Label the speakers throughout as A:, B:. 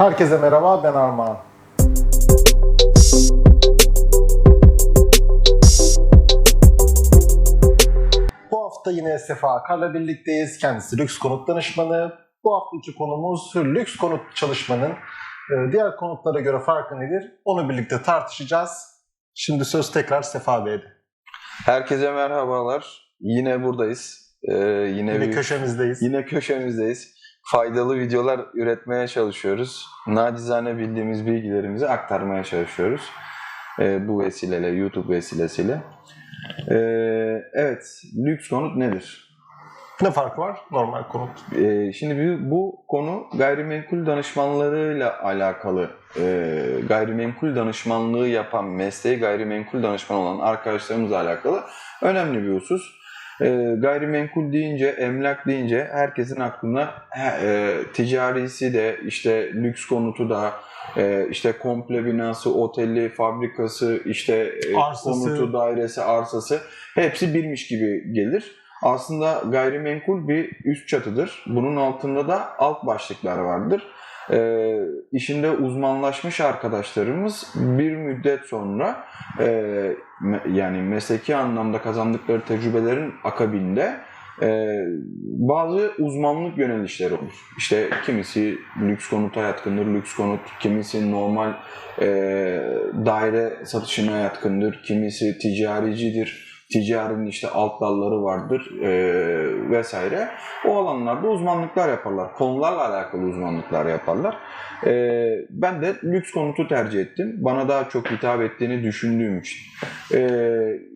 A: Herkese merhaba, ben Armağan. Bu hafta yine Sefa Akar'la birlikteyiz. Kendisi lüks konut danışmanı. Bu haftaki konumuz lüks konut çalışmanın e, diğer konutlara göre farkı nedir? Onu birlikte tartışacağız. Şimdi söz tekrar Sefa Bey'de.
B: Herkese merhabalar. Yine buradayız. Ee, yine
A: Yine
B: bir,
A: köşemizdeyiz.
B: yine köşemizdeyiz. Faydalı videolar üretmeye çalışıyoruz. Nacizane bildiğimiz bilgilerimizi aktarmaya çalışıyoruz. Ee, bu vesileyle, YouTube vesilesiyle. Ee, evet, lüks konut nedir?
A: Ne farkı var normal konut?
B: Ee, şimdi bir- bu konu gayrimenkul danışmanlarıyla alakalı. Ee, gayrimenkul danışmanlığı yapan, mesleği gayrimenkul danışman olan arkadaşlarımızla alakalı önemli bir husus. Ee, gayrimenkul deyince, emlak deyince herkesin aklına e, ticarisi de, işte lüks konutu da, e, işte komple binası, oteli, fabrikası, işte e,
A: Arsası.
B: konutu, dairesi, arsası hepsi birmiş gibi gelir. Aslında gayrimenkul bir üst çatıdır. Bunun altında da alt başlıklar vardır. Ee, işinde uzmanlaşmış arkadaşlarımız bir müddet sonra e, me- yani mesleki anlamda kazandıkları tecrübelerin akabinde e, bazı uzmanlık yönelişleri olur. İşte kimisi lüks konuta yatkındır, lüks konut, kimisi normal e, daire satışına yatkındır, kimisi ticaricidir, ticarinin işte alt dalları vardır e, vesaire. O alanlarda uzmanlıklar yaparlar. Konularla alakalı uzmanlıklar yaparlar. E, ben de lüks konutu tercih ettim. Bana daha çok hitap ettiğini düşündüğüm için. E,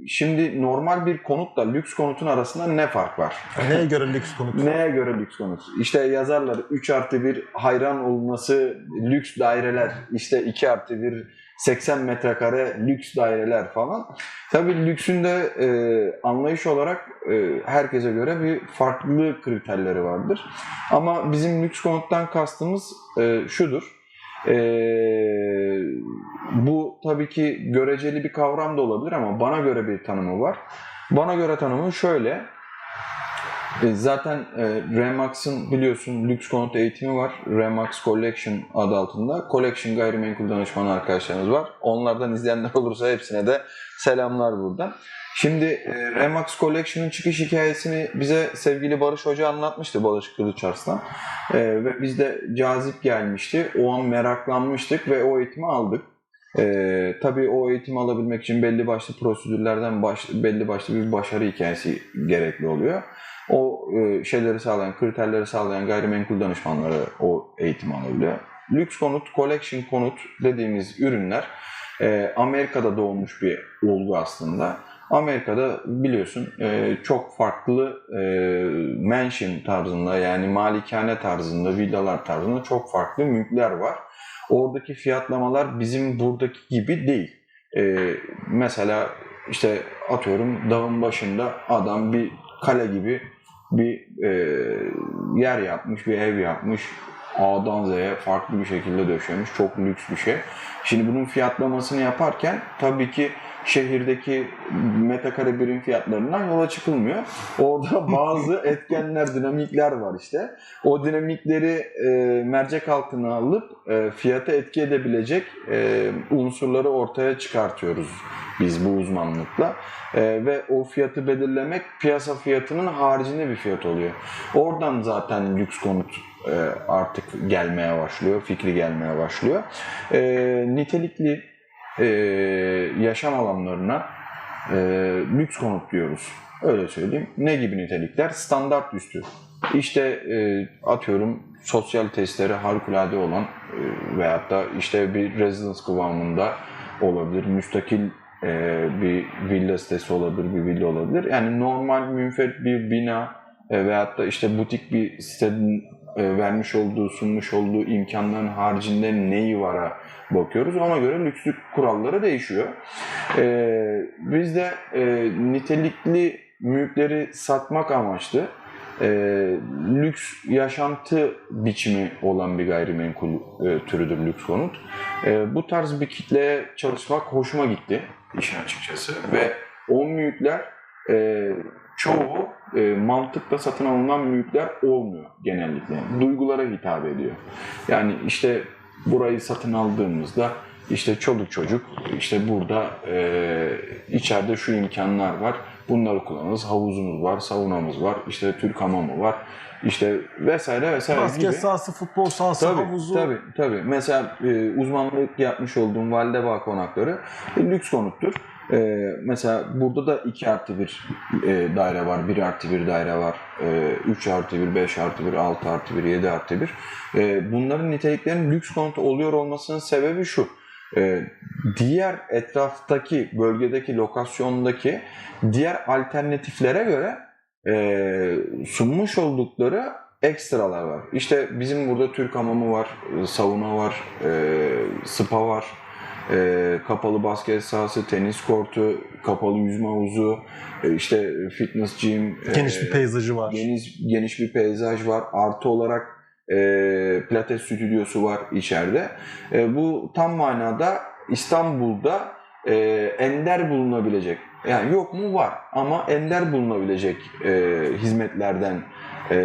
B: şimdi normal bir konutla lüks konutun arasında ne fark var?
A: Neye göre lüks konut?
B: Neye göre lüks konut? İşte yazarlar 3 artı 1 hayran olması lüks daireler, işte 2 artı 1 80 metrekare lüks daireler falan. Tabii lüksün de e, anlayış olarak e, herkese göre bir farklı kriterleri vardır. Ama bizim lüks konuttan kastımız e, şudur. E, bu tabii ki göreceli bir kavram da olabilir ama bana göre bir tanımı var. Bana göre tanımı şöyle. E, Zaten e, Remax'ın biliyorsun lüks konut eğitimi var. Remax Collection adı altında. Collection gayrimenkul danışmanı arkadaşlarımız var. Onlardan izleyenler olursa hepsine de selamlar buradan. Şimdi e, Remax Collection'ın çıkış hikayesini bize sevgili Barış Hoca anlatmıştı Barış Kılıçarslan. E, ve biz de cazip gelmişti. O an meraklanmıştık ve o eğitimi aldık. E, tabii o eğitimi alabilmek için belli başlı prosedürlerden baş, belli başlı bir başarı hikayesi gerekli oluyor. O e, şeyleri sağlayan, kriterleri sağlayan gayrimenkul danışmanları o eğitimi alabiliyor. Lüks konut, collection konut dediğimiz ürünler e, Amerika'da doğmuş bir olgu aslında. Amerika'da biliyorsun e, çok farklı mansion tarzında yani malikane tarzında, villalar tarzında çok farklı mülkler var. Oradaki fiyatlamalar bizim buradaki gibi değil. Mesela işte atıyorum dağın başında adam bir kale gibi bir e, yer yapmış, bir ev yapmış. A'dan Z'ye farklı bir şekilde döşemiş. Çok lüks bir şey. Şimdi bunun fiyatlamasını yaparken tabii ki şehirdeki metrekare birim fiyatlarından yola çıkılmıyor. Orada bazı etkenler, dinamikler var işte. O dinamikleri e, mercek altına alıp e, fiyata etki edebilecek e, unsurları ortaya çıkartıyoruz biz bu uzmanlıkla. E, ve o fiyatı belirlemek piyasa fiyatının haricinde bir fiyat oluyor. Oradan zaten lüks konut e, artık gelmeye başlıyor, fikri gelmeye başlıyor. E, nitelikli e, yaşam alanlarına e, lüks konut diyoruz. Öyle söyleyeyim. Ne gibi nitelikler? Standart üstü. İşte e, atıyorum sosyal testleri harikulade olan e, veyahut da işte bir residence kıvamında olabilir. Müstakil e, bir villa sitesi olabilir, bir villa olabilir. Yani normal münferit bir bina e, veyahut da işte butik bir sitenin e, vermiş olduğu, sunmuş olduğu imkanların haricinde neyi vara bakıyoruz. Ona göre lükslük kuralları değişiyor. E, biz de e, nitelikli mülkleri satmak amaçlı lüks yaşantı biçimi olan bir gayrimenkul türüdür lüks konut. Bu tarz bir kitleye çalışmak hoşuma gitti işin açıkçası ve o mülkler e, çoğu e, mantıkla satın alınan mülkler olmuyor genellikle. Duygulara hitap ediyor. Yani işte burayı satın aldığımızda işte çoluk çocuk işte burada e, içeride şu imkanlar var. Bunları kullanırız. Havuzumuz var, saunamız var, işte Türk hamamı var. İşte vesaire vesaire gibi.
A: Basket sahası, futbol sahası,
B: Tabii,
A: havuzu.
B: tabii, tabii. Mesela e, uzmanlık yapmış olduğum Validebağ konakları e, lüks konuttur. E, mesela burada da 2 artı 1 e, daire var, 1 artı 1 daire var, e, 3 artı 1, 5 artı 1, 6 artı 1, 7 artı 1. E, bunların niteliklerinin lüks konut oluyor olmasının sebebi şu. E, diğer etraftaki, bölgedeki, lokasyondaki diğer alternatiflere göre e, sunmuş oldukları ekstralar var. İşte bizim burada Türk hamamı var, e, sauna var, e, spa var, e, kapalı basket sahası, tenis kortu, kapalı yüzme havuzu, e, işte fitness gym,
A: Geniş
B: e,
A: bir peyzajı var.
B: Geniş, geniş bir peyzaj var. Artı olarak e, pilates stüdyosu var içeride. E, bu tam manada İstanbul'da e, ender bulunabilecek. Yani yok mu var ama ender bulunabilecek e, hizmetlerden e,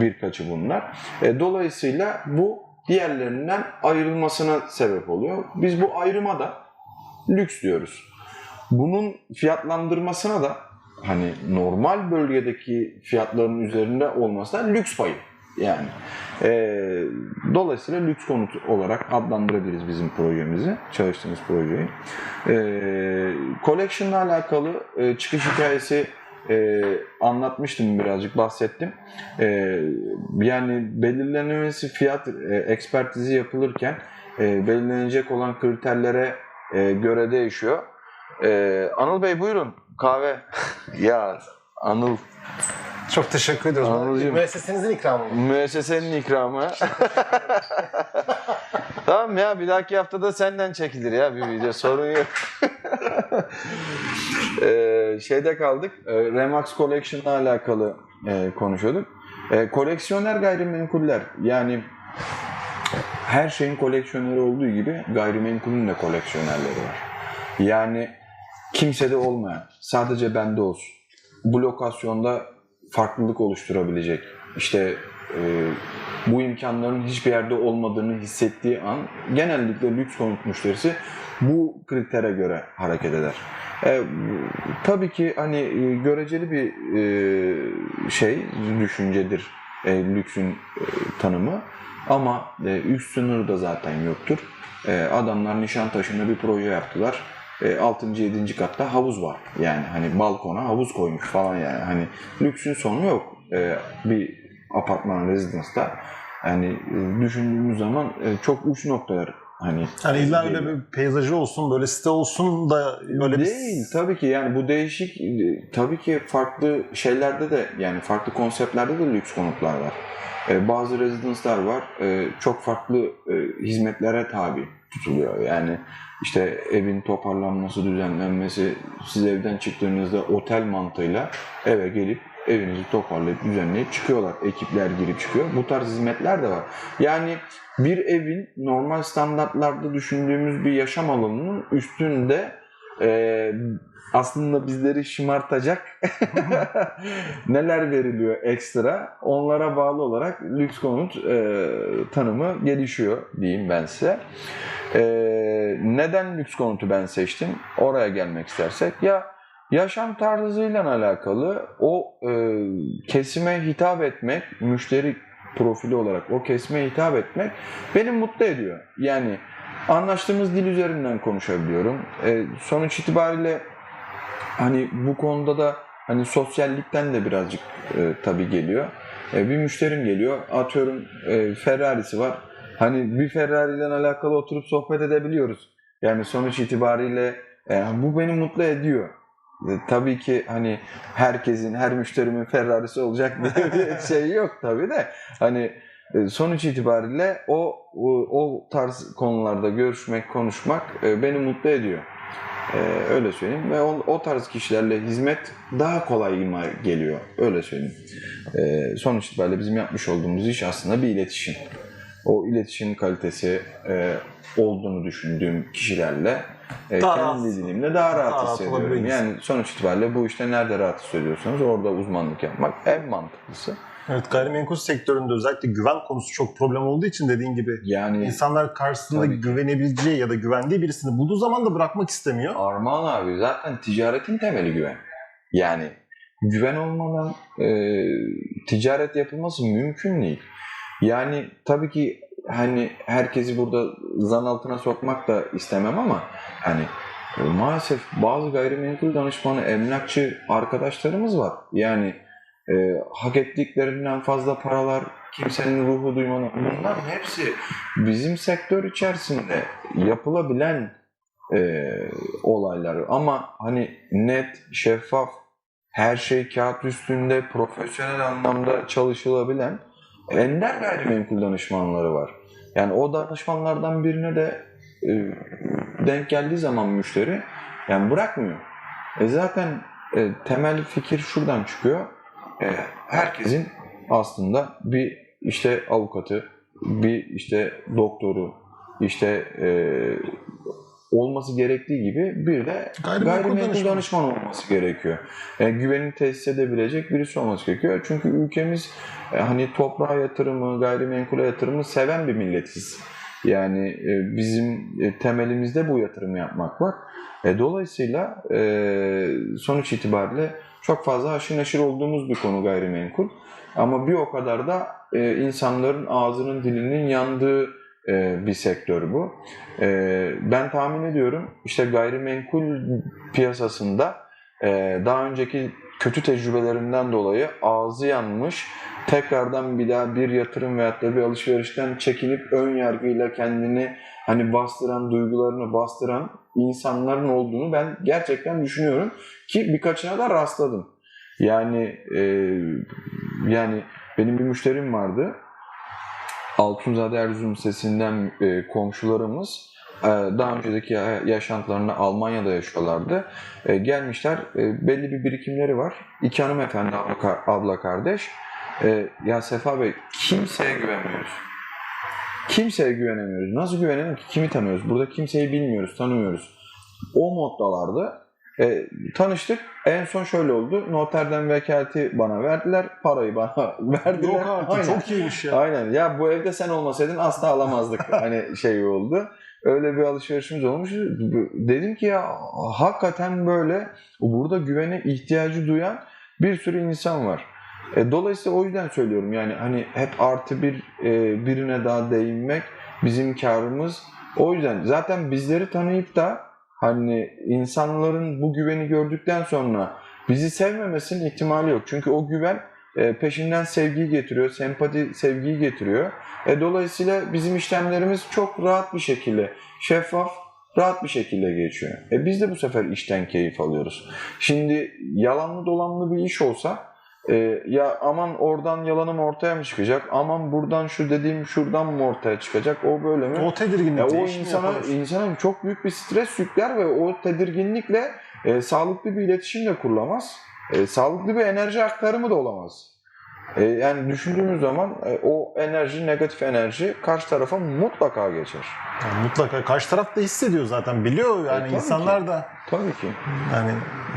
B: birkaçı bunlar. E, dolayısıyla bu diğerlerinden ayrılmasına sebep oluyor. Biz bu ayrıma da lüks diyoruz. Bunun fiyatlandırmasına da hani normal bölgedeki fiyatların üzerinde olması da lüks payı. Yani e, dolayısıyla lüks konut olarak adlandırabiliriz bizim projemizi, çalıştığımız projeyi. E, Collection'la alakalı e, çıkış hikayesi e, anlatmıştım birazcık bahsettim. E, yani belirlenemesi fiyat e, ekspertizi yapılırken e, belirlenecek olan kriterlere e, göre değişiyor. E, Anıl Bey buyurun kahve. ya Anıl
A: Çok teşekkür ediyoruz.
B: Anılcığım.
A: Müessesenizin ikramı mı?
B: müessesenin ikramı. tamam ya bir dahaki haftada senden çekilir ya bir video sorun yok. Ee, şeyde kaldık. e, Remax Collection'la alakalı e, konuşuyorduk. E, koleksiyoner gayrimenkuller yani her şeyin koleksiyoneri olduğu gibi gayrimenkulün de koleksiyonerleri var. Yani kimsede olmayan, sadece bende olsun. Bu lokasyonda farklılık oluşturabilecek, işte e, bu imkanların hiçbir yerde olmadığını hissettiği an genellikle lüks konut müşterisi bu kritere göre hareket eder. E, tabii ki hani e, göreceli bir e, şey, düşüncedir e, lüksün e, tanımı. Ama e, üst sınırı da zaten yoktur. E, adamlar Nişantaşı'nda bir proje yaptılar. E, 6. 7. katta havuz var. Yani hani balkona havuz koymuş falan yani. Hani lüksün sonu yok. E, bir apartman residence'da. Yani e, düşündüğümüz zaman e, çok uç noktalar hani
A: Yani illa öyle bir peyzajı olsun, böyle site olsun da öyle bir...
B: Değil tabii ki yani bu değişik e, tabii ki farklı şeylerde de yani farklı konseptlerde de lüks konutlar var. E, bazı rezidanslar var e, çok farklı e, hizmetlere tabi tutuluyor. Yani işte evin toparlanması, düzenlenmesi, siz evden çıktığınızda otel mantığıyla eve gelip evinizi toparlayıp düzenleyip çıkıyorlar. Ekipler girip çıkıyor. Bu tarz hizmetler de var. Yani bir evin normal standartlarda düşündüğümüz bir yaşam alanının üstünde e, aslında bizleri şımartacak neler veriliyor ekstra onlara bağlı olarak lüks konut e, tanımı gelişiyor diyeyim ben size. E, neden lüks konutu ben seçtim? Oraya gelmek istersek ya yaşam tarzıyla alakalı o e, kesime hitap etmek, müşteri profili olarak o kesime hitap etmek beni mutlu ediyor. Yani anlaştığımız dil üzerinden konuşabiliyorum. E, sonuç itibariyle hani bu konuda da hani sosyallikten de birazcık e, tabii geliyor. E, bir müşterim geliyor, atıyorum e, Ferrari'si var. Hani bir Ferrari'den alakalı oturup sohbet edebiliyoruz. Yani sonuç itibariyle e, bu beni mutlu ediyor. E, tabii ki hani herkesin, her müşterimin Ferrari'si olacak diye bir şey yok tabii de. Hani sonuç itibariyle o, o o tarz konularda görüşmek, konuşmak e, beni mutlu ediyor. E, öyle söyleyeyim ve o, o tarz kişilerle hizmet daha kolayıma geliyor. Öyle söyleyeyim. E, sonuç itibariyle bizim yapmış olduğumuz iş aslında bir iletişim. O iletişim kalitesi e, olduğunu düşündüğüm kişilerle e,
A: Daha
B: kendi
A: rahat-
B: dilimle daha rahat
A: daha
B: hissediyorum. Yani sonuç itibariyle bu işte nerede rahat hissediyorsanız orada uzmanlık yapmak en mantıklısı.
A: Evet gayrimenkul sektöründe özellikle güven konusu çok problem olduğu için dediğin gibi
B: Yani
A: insanlar karşısında
B: Tabii
A: güvenebileceği ya da güvendiği birisini bulduğu zaman da bırakmak istemiyor.
B: Armağan abi zaten ticaretin temeli güven. Yani güven olmadan e, ticaret yapılması mümkün değil. Yani tabii ki hani herkesi burada zan altına sokmak da istemem ama hani e, maalesef bazı gayrimenkul danışmanı, emlakçı arkadaşlarımız var. Yani e, hak ettiklerinden fazla paralar, kimsenin ruhu duymadan bunların hepsi bizim sektör içerisinde yapılabilen e, olaylar. Ama hani net, şeffaf, her şey kağıt üstünde, profesyonel anlamda çalışılabilen ender gayrimenkul danışmanları var. Yani o danışmanlardan birine de e, denk geldiği zaman müşteri yani bırakmıyor. E zaten e, temel fikir şuradan çıkıyor. E, herkesin aslında bir işte avukatı, bir işte doktoru, işte e, olması gerektiği gibi bir de
A: Gayrimenkul
B: danışman olması gerekiyor. E, güveni tesis edebilecek birisi olması gerekiyor. Çünkü ülkemiz e, hani toprağa yatırımı, gayrimenkule yatırımı seven bir milletiz. Yani e, bizim e, temelimizde bu yatırımı yapmak var. E, dolayısıyla e, sonuç itibariyle çok fazla haşır neşir olduğumuz bir konu gayrimenkul. Ama bir o kadar da e, insanların ağzının dilinin yandığı e, bir sektör bu. E, ben tahmin ediyorum işte gayrimenkul piyasasında e, daha önceki kötü tecrübelerinden dolayı ağzı yanmış, tekrardan bir daha bir yatırım veyahut da bir alışverişten çekinip ön yargıyla kendini hani bastıran, duygularını bastıran insanların olduğunu ben gerçekten düşünüyorum ki birkaçına da rastladım. Yani e, yani benim bir müşterim vardı. Altunzade Erzurum sesinden e, komşularımız e, daha önceki ya- yaşantılarını Almanya'da yaşıyorlardı. E, gelmişler, e, belli bir birikimleri var. İki hanımefendi abla, abla kardeş. Ya Sefa Bey kimseye güvenmiyoruz. Kimseye güvenemiyoruz. Nasıl güvenelim ki? Kimi tanıyoruz? Burada kimseyi bilmiyoruz, tanımıyoruz. O moddalardı. E, tanıştık. En son şöyle oldu. Noterden vekaleti bana verdiler. Parayı bana verdiler.
A: Yok artık
B: Aynen.
A: çok iyiymiş ya.
B: Aynen. Ya bu evde sen olmasaydın asla alamazdık. hani şey oldu. Öyle bir alışverişimiz olmuş. Dedim ki ya hakikaten böyle burada güvene ihtiyacı duyan bir sürü insan var. E, dolayısıyla o yüzden söylüyorum yani hani hep artı bir e, birine daha değinmek bizim karımız. O yüzden zaten bizleri tanıyıp da hani insanların bu güveni gördükten sonra bizi sevmemesinin ihtimali yok. Çünkü o güven e, peşinden sevgiyi getiriyor, sempati sevgiyi getiriyor. E, dolayısıyla bizim işlemlerimiz çok rahat bir şekilde, şeffaf, rahat bir şekilde geçiyor. E, biz de bu sefer işten keyif alıyoruz. Şimdi yalanlı dolanlı bir iş olsa e, ya aman oradan yalanım ortaya mı çıkacak, aman buradan şu dediğim şuradan mı ortaya çıkacak, o böyle mi?
A: O tedirginlikle
B: E, o insana, insana çok büyük bir stres yükler ve o tedirginlikle e, sağlıklı bir iletişim de kurulamaz. E, sağlıklı bir enerji aktarımı da olamaz. E, yani düşündüğümüz zaman e, o enerji, negatif enerji karşı tarafa mutlaka geçer.
A: Yani mutlaka karşı taraf da hissediyor zaten biliyor yani
B: tabii
A: insanlar da
B: Tabii ki.
A: yani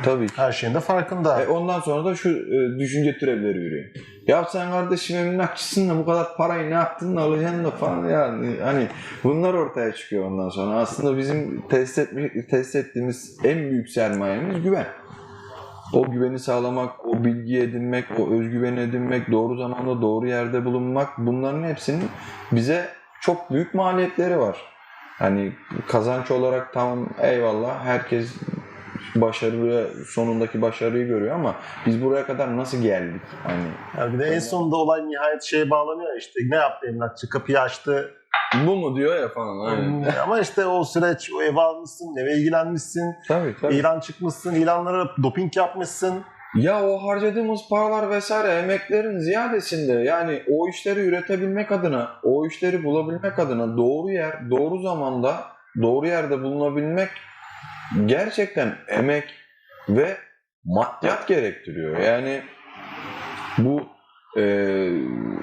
B: Tabii ki.
A: her şeyin de farkında.
B: E, ondan sonra da şu e, düşünce türevleri yürüyor. Ya sen kardeşim emlakçısın da bu kadar parayı ne yaptın da alacaksın da falan yani hani bunlar ortaya çıkıyor ondan sonra. Aslında bizim test, etmi, test ettiğimiz en büyük sermayemiz güven. O güveni sağlamak, o bilgi edinmek, o özgüveni edinmek, doğru zamanda doğru yerde bulunmak bunların hepsinin bize çok büyük maliyetleri var. Hani kazanç olarak tamam eyvallah herkes başarı sonundaki başarıyı görüyor ama biz buraya kadar nasıl geldik? Hani
A: Yani bir de en sonunda olay nihayet şeye bağlanıyor işte ne yaptı emlakçı kapıyı açtı
B: bu mu diyor ya falan. Aynen.
A: ama işte o süreç o ev almışsın eve ilgilenmişsin
B: Tabii tabii.
A: ilan çıkmışsın ilanlara doping yapmışsın
B: Ya o harcadığımız paralar vesaire emeklerin ziyadesinde yani o işleri üretebilmek adına, o işleri bulabilmek adına doğru yer, doğru zamanda, doğru yerde bulunabilmek gerçekten emek ve maddiyat gerektiriyor. Yani bu e,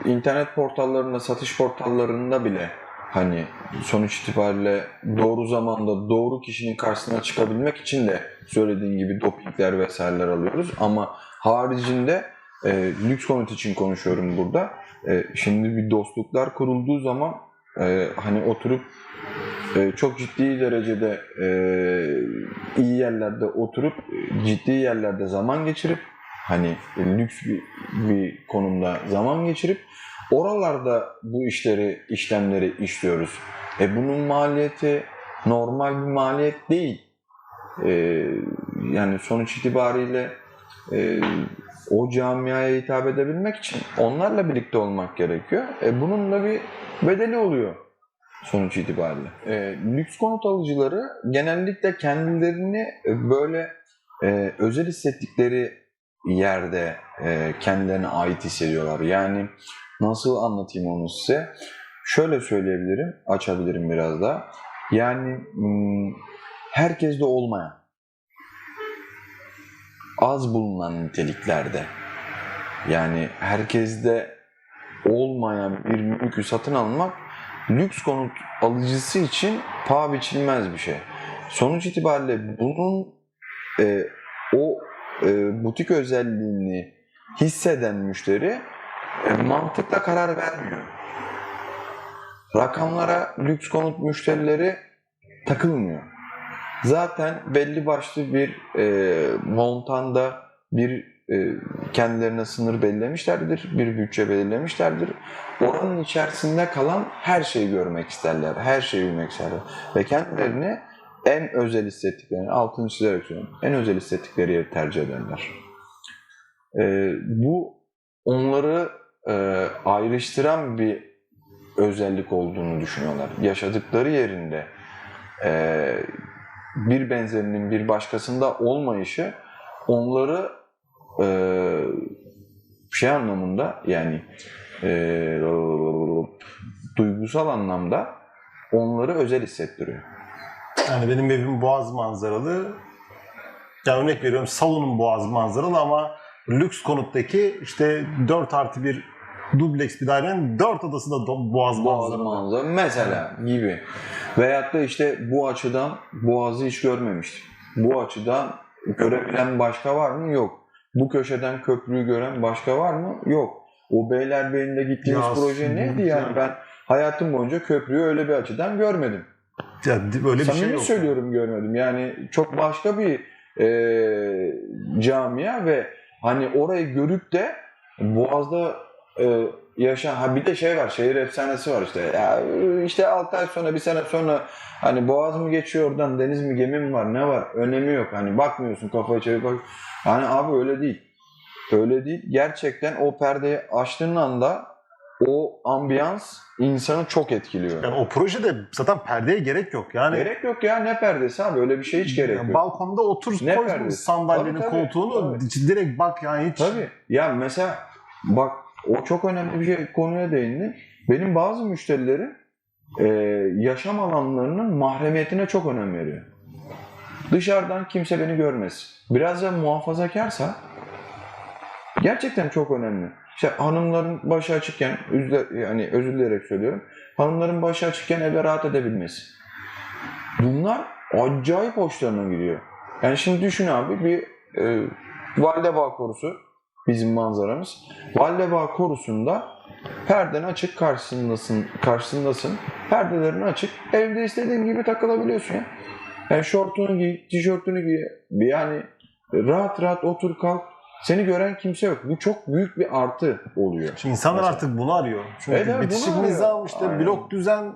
B: internet portallarında, satış portallarında bile hani sonuç itibariyle doğru zamanda doğru kişinin karşısına çıkabilmek için de söylediğin gibi dopingler vesaireler alıyoruz ama haricinde e, lüks konut için konuşuyorum burada. E, şimdi bir dostluklar kurulduğu zaman e, hani oturup e, çok ciddi derecede e, iyi yerlerde oturup e, ciddi yerlerde zaman geçirip hani e, lüks bir, bir konumda zaman geçirip oralarda bu işleri işlemleri işliyoruz. E bunun maliyeti normal bir maliyet değil. E, yani sonuç itibariyle e, o camiaya hitap edebilmek için onlarla birlikte olmak gerekiyor. E, bunun da bir bedeli oluyor sonuç itibariyle. E, lüks konut alıcıları genellikle kendilerini böyle e, özel hissettikleri yerde e, kendilerine ait hissediyorlar. Yani nasıl anlatayım onu size? Şöyle söyleyebilirim, açabilirim biraz daha. Yani herkeste olmayan, az bulunan niteliklerde, yani herkeste olmayan bir mülkü satın almak lüks konut alıcısı için paha biçilmez bir şey. Sonuç itibariyle bunun e, e, butik özelliğini hisseden müşteri e, mantıkla karar vermiyor. Rakamlara lüks konut müşterileri takılmıyor. Zaten belli başlı bir e, montanda bir e, kendilerine sınır belirlemişlerdir, bir bütçe belirlemişlerdir. Oranın içerisinde kalan her şeyi görmek isterler, her şeyi bilmek isterler. Ve kendilerini en özel hissettiklerini, altını çizerek söylüyorum, en özel hissettikleri yeri tercih ederler. E, bu onları e, ayrıştıran bir özellik olduğunu düşünüyorlar. Yaşadıkları yerinde e, bir benzerinin bir başkasında olmayışı onları e, şey anlamında yani e, duygusal anlamda onları özel hissettiriyor.
A: Yani benim evim boğaz manzaralı. Yani örnek veriyorum salonum boğaz manzaralı ama lüks konuttaki işte 4 artı bir dubleks bir dairenin 4 odası da boğaz
B: Boğaz
A: manzaralı.
B: manzara mesela gibi. Veyahut da işte bu açıdan Boğaz'ı hiç görmemiştim. Bu açıdan görebilen başka var mı? Yok. Bu köşeden köprüyü gören başka var mı? Yok. O Beylerbeyi'nde gittiğimiz
A: Ya,
B: proje neydi yani. Ben hayatım boyunca köprüyü öyle bir açıdan görmedim.
A: Ya, böyle bir
B: Samimi
A: şey yok.
B: söylüyorum görmedim. Yani çok başka bir e, camia ve hani orayı görüp de Boğaz'da e, yaşayan ha bir de şey var şehir efsanesi var işte. Ya işte 6 ay sonra bir sene sonra hani Boğaz mı geçiyor oradan deniz mi gemi mi var ne var? Önemi yok. Hani bakmıyorsun kafayı çevirip bak. Hani abi öyle değil. Öyle değil. Gerçekten o perdeyi açtığın anda o ambiyans insanı çok etkiliyor.
A: Yani o projede zaten perdeye gerek yok. Yani
B: Gerek yok ya ne perdesi abi öyle bir şey hiç gerek
A: yani
B: yok.
A: balkonda otur
B: Ne
A: koy
B: perdesi?
A: sandalyenin
B: Tabii, tabii,
A: koltuğunu direkt bak yani hiç
B: Tabii. Ya mesela bak o çok önemli bir şey konuya değindi. Benim bazı müşterilerim e, yaşam alanlarının mahremiyetine çok önem veriyor. Dışarıdan kimse beni görmesin. Biraz da muhafazakarsa gerçekten çok önemli. İşte hanımların başı açıkken, üzle- yani özür dileyerek söylüyorum, hanımların başı açıkken eve rahat edebilmesi. Bunlar acayip hoşlarına gidiyor. Yani şimdi düşün abi bir e, valide bağ korusu bizim manzaramız. Valide bağ korusunda perden açık karşısındasın, karşısındasın. Perdelerin açık. Evde istediğin gibi takılabiliyorsun ya. Yani şortunu giy, tişörtünü giy. Yani rahat rahat otur kalk. Seni gören kimse yok. Bu çok büyük bir artı oluyor.
A: Şimdi insanlar
B: Mesela.
A: artık bunu arıyor. Çünkü
B: Evet, evet,
A: bitişik
B: bunu arıyor.
A: nizam işte
B: Aynen.
A: blok düzen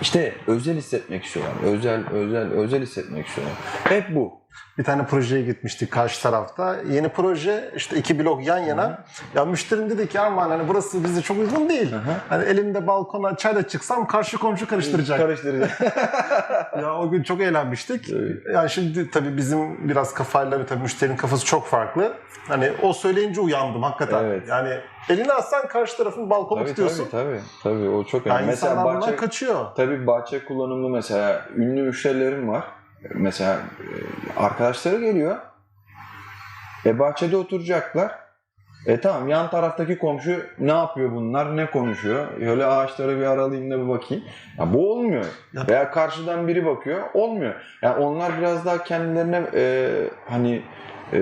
B: İşte özel hissetmek istiyorlar. Özel, özel, özel hissetmek istiyorlar. Hep bu.
A: Bir tane projeye gitmiştik karşı tarafta. Yeni proje işte iki blok yan yana. Ya müşterim dedi ki aman hani burası bize çok uygun değil.
B: Aha.
A: Hani elimde balkona çayla çıksam karşı komşu karıştıracak.
B: Karıştıracak.
A: ya o gün çok eğlenmiştik.
B: Evet.
A: Yani şimdi tabii bizim biraz kafayla tabii müşterinin kafası çok farklı. Hani o söyleyince uyandım hakikaten.
B: Evet.
A: Yani elini atsan karşı tarafın balkonu
B: tabii,
A: tutuyorsun.
B: tabii tabii. Tabii o çok önemli.
A: Yani
B: Mesela bahçe,
A: kaçıyor.
B: tabii bahçe kullanımlı mesela ünlü müşterilerim var. Mesela e, arkadaşları geliyor. E bahçede oturacaklar. E tamam yan taraftaki komşu ne yapıyor bunlar, ne konuşuyor? Öyle ağaçları bir aralayayım da bir bakayım. Ya bu olmuyor.
A: Ya-
B: Veya karşıdan biri bakıyor, olmuyor. Yani onlar biraz daha kendilerine e, hani e,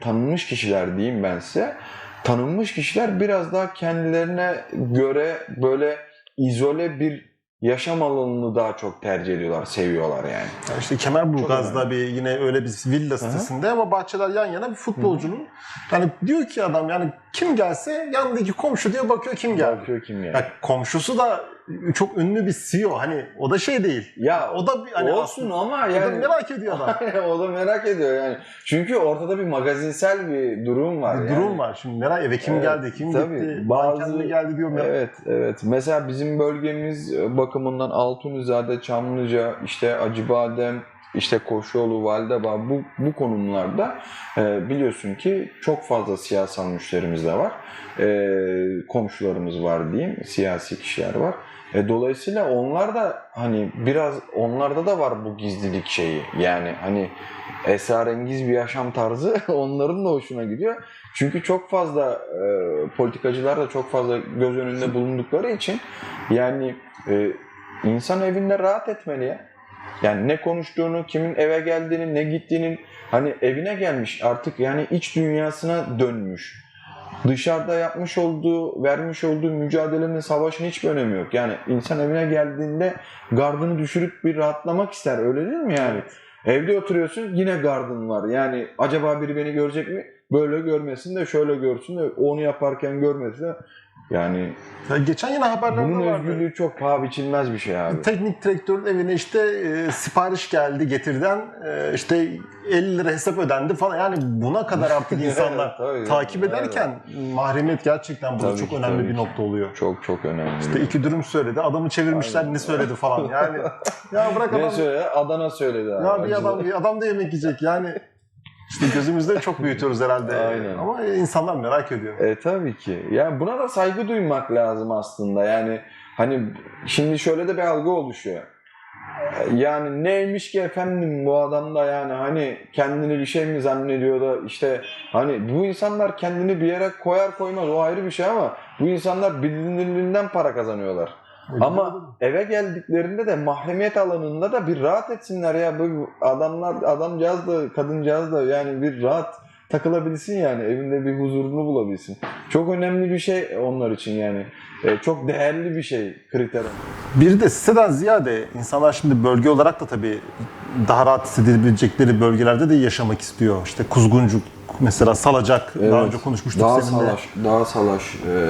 B: tanınmış kişiler diyeyim ben size. tanınmış kişiler biraz daha kendilerine göre böyle izole bir yaşam alanını daha çok tercih ediyorlar, seviyorlar yani.
A: Ya İşte Kemerburgaz'da bir yine öyle bir villa sitesinde ama bahçeler yan yana bir futbolcunun yani diyor ki adam yani kim gelse yanındaki komşu diye bakıyor kim geldi.
B: Bakıyor kim yani.
A: Ya komşusu da çok ünlü bir CEO hani o da şey değil.
B: Ya
A: O da bir hani
B: olsun
A: aslında-
B: ama
A: o da
B: yani
A: merak ediyor adam.
B: o da merak ediyor yani. Çünkü ortada bir magazinsel bir durum var.
A: bir
B: yani.
A: durum var şimdi merak eve kim
B: Evet,
A: geldi kim
B: tabii.
A: gitti
B: Bazı-
A: bazı geldi diyor merak-
B: Evet, evet. Mesela bizim bölgemiz e, bakımından Altunizade, Çamlıca, işte Acıbadem, işte Koşuoğlu, Validebağ bu, bu konumlarda e, biliyorsun ki çok fazla siyasal müşterimiz de var. E, komşularımız var diyeyim, siyasi kişiler var. E, dolayısıyla onlar da hani biraz onlarda da var bu gizlilik şeyi. Yani hani esrarengiz bir yaşam tarzı onların da hoşuna gidiyor. Çünkü çok fazla e, politikacılar da çok fazla göz önünde bulundukları için yani e, insan evinde rahat etmeli ya. Yani ne konuştuğunu, kimin eve geldiğini, ne gittiğinin hani evine gelmiş artık yani iç dünyasına dönmüş. Dışarıda yapmış olduğu, vermiş olduğu mücadelenin, savaşın hiçbir önemi yok. Yani insan evine geldiğinde gardını düşürüp bir rahatlamak ister. Öyle değil mi yani? Evde oturuyorsun yine gardın var. Yani acaba biri beni görecek mi? Böyle görmesin de şöyle görsün de onu yaparken görmesin de. Yani
A: Ya geçen yine haberlerde
B: bunun
A: vardı.
B: özgürlüğü çok paha biçilmez bir şey abi.
A: Teknik direktörün evine işte e, sipariş geldi getirden e, işte 50 lira hesap ödendi falan. Yani buna kadar artık insanlar
B: Tabii,
A: takip ederken mahremiyet gerçekten burada
B: Tabii
A: çok
B: ki,
A: önemli bir
B: ki.
A: nokta oluyor.
B: Çok çok önemli.
A: İşte iki dürüm söyledi. Adamı çevirmişler
B: Aynen.
A: ne söyledi falan. Yani ya bırak
B: ne
A: adam.
B: söyledi? Adana söyledi abi.
A: Ya bir adam bir adam da yemek yiyecek. Yani işte gözümüzde çok büyütüyoruz herhalde.
B: Aynen.
A: Ama insanlar merak ediyor.
B: E tabii ki. Yani buna da saygı duymak lazım aslında. Yani hani şimdi şöyle de bir algı oluşuyor. Yani neymiş ki efendim bu adam da yani hani kendini bir şey mi zannediyor da işte hani bu insanlar kendini bir yere koyar koymaz o ayrı bir şey ama bu insanlar bilinirliğinden para kazanıyorlar. Ama eve geldiklerinde de mahremiyet alanında da bir rahat etsinler ya. Bu adamlar, adamcağız da kadıncağız da yani bir rahat takılabilsin yani. Evinde bir huzurunu bulabilsin. Çok önemli bir şey onlar için yani. E, çok değerli bir şey kriter.
A: Bir de siteden ziyade insanlar şimdi bölge olarak da tabii daha rahat hissedebilecekleri bölgelerde de yaşamak istiyor. İşte Kuzguncuk mesela Salacak daha
B: Evet.
A: önce konuşmuştuk
B: Daha
A: seninle.
B: salaş, daha salaş e,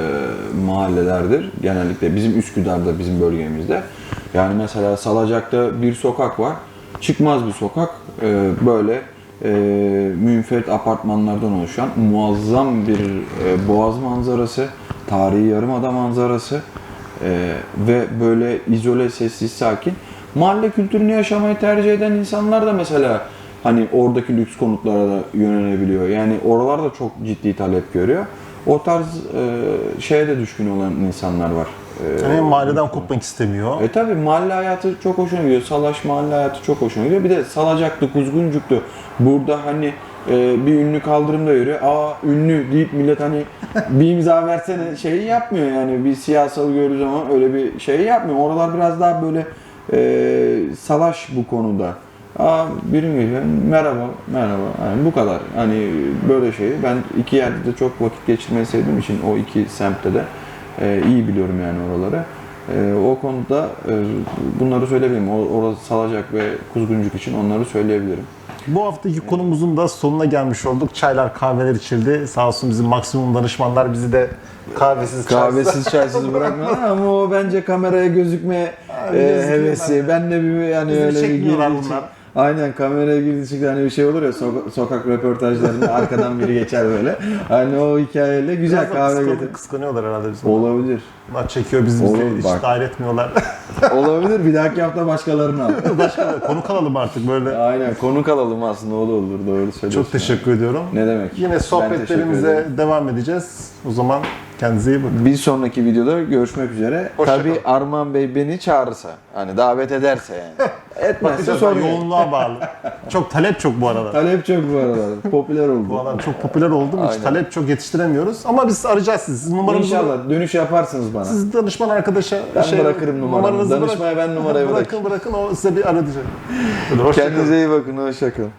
B: mahallelerdir. Genellikle bizim Üsküdar'da, bizim bölgemizde. Yani mesela Salacak'ta bir sokak var. Çıkmaz bir sokak. E, böyle e, münferit apartmanlardan oluşan muazzam bir e, boğaz manzarası, tarihi yarımada manzarası e, ve böyle izole, sessiz, sakin. Mahalle kültürünü yaşamayı tercih eden insanlar da mesela hani oradaki lüks konutlara da yönelebiliyor. Yani oralar da çok ciddi talep görüyor. O tarz e, şeye de düşkün olan insanlar var. E,
A: Yani mahalleden kopmak istemiyor.
B: e tabi mahalle hayatı çok hoşuna gidiyor. Salaş mahalle hayatı çok hoşuna gidiyor. Bir de Salacaklı, Kuzguncuk'tu. Burada hani e, bir ünlü kaldırımda yürüyor. Aa ünlü deyip millet hani bir imza versene şeyi yapmıyor yani. Bir siyasal gördüğü zaman öyle bir şey yapmıyor. Oralar biraz daha böyle e, salaş bu konuda. Aa birim geliyor. Merhaba, merhaba. Yani bu kadar. Hani böyle şey. Ben iki yerde de çok vakit geçirmeyi sevdiğim için o iki semtte de e, iyi biliyorum yani oraları. E, o konuda e, bunları söyleyebilirim. O, orası Salacak ve Kuzguncuk için onları söyleyebilirim.
A: Bu haftaki konumuzun da sonuna gelmiş olduk. Çaylar, kahveler içildi. Sağ olsun bizim maksimum danışmanlar bizi de kahvesiz,
B: Kahvesiz çaysız bırakmadı ama o bence kameraya gözükme e, hevesi. Ben de bir yani öyle bir çık- Aynen kameraya girdi çıktı hani bir şey olur ya soka- sokak röportajlarında arkadan biri geçer böyle. Hani o hikayeyle güzel
A: Biraz da
B: kahve
A: kıskan-
B: getir.
A: Kıskanıyorlar herhalde bizi.
B: Olabilir.
A: Bunlar çekiyor bizi, bizi
B: Olur,
A: hiç
B: bak.
A: dahil etmiyorlar.
B: Olabilir. Bir dahaki hafta başkalarını al.
A: Başka konu kalalım artık böyle.
B: Aynen konuk alalım aslında o da olur. Doğru söylüyorsun.
A: Çok teşekkür ediyorum.
B: Ne demek?
A: Yine
B: teşekkür
A: sohbetlerimize
B: ederim.
A: devam edeceğiz. O zaman kendinize iyi bakın.
B: Bir sonraki videoda görüşmek üzere.
A: Hoşça
B: Tabii
A: kalın.
B: Arman Bey beni çağırırsa, hani davet ederse yani. Etmezse
A: Bakacağız
B: sorun
A: ben
B: yok.
A: yoğunluğa bağlı. Çok talep çok bu arada.
B: Talep çok bu aralar. Popüler oldu.
A: Bu alan çok popüler oldu hiç
B: Aynen.
A: talep çok yetiştiremiyoruz. Ama biz arayacağız sizi. Siz numaranızı
B: İnşallah dönüş yaparsınız bana.
A: siz danışman arkadaşa
B: Ben bırakırım numaramı.
A: numaranızı
B: Danışmaya ben numarayı
A: bırakın. Bırakın bırakın o size bir. Hoşçakalın.
B: Kendinize iyi bakın. Hoşçakalın.